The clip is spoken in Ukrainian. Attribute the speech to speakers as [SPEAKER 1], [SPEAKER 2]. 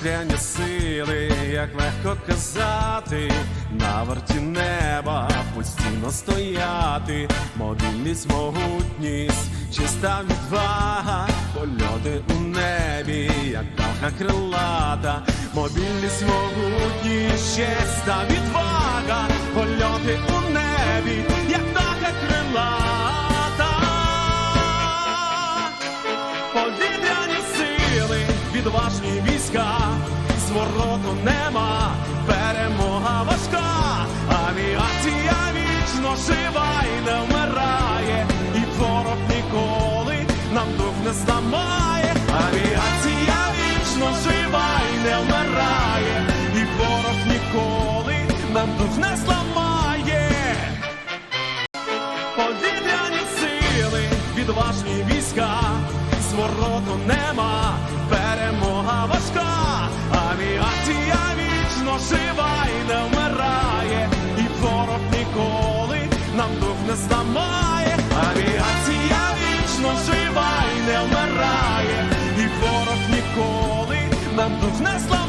[SPEAKER 1] повітряні сили, як легко казати, на варті неба постійно стояти, мобільність, могутність, чиста відвага, польоти у небі, як птаха крилата, мобільність, могутність, чиста відвага, відважні війська, звороту нема, перемога важка, авіація вічно жива і не вмирає, і ворог ніколи нам дух не зламає, авіація вічно жива і не вмирає, і ворог ніколи нам дух не зламає. Повітряні сили, відважні війська, звороту нема, нам дух не зламає, авіація вічно жива і не вмирає, і ворог ніколи нам дух не зламає.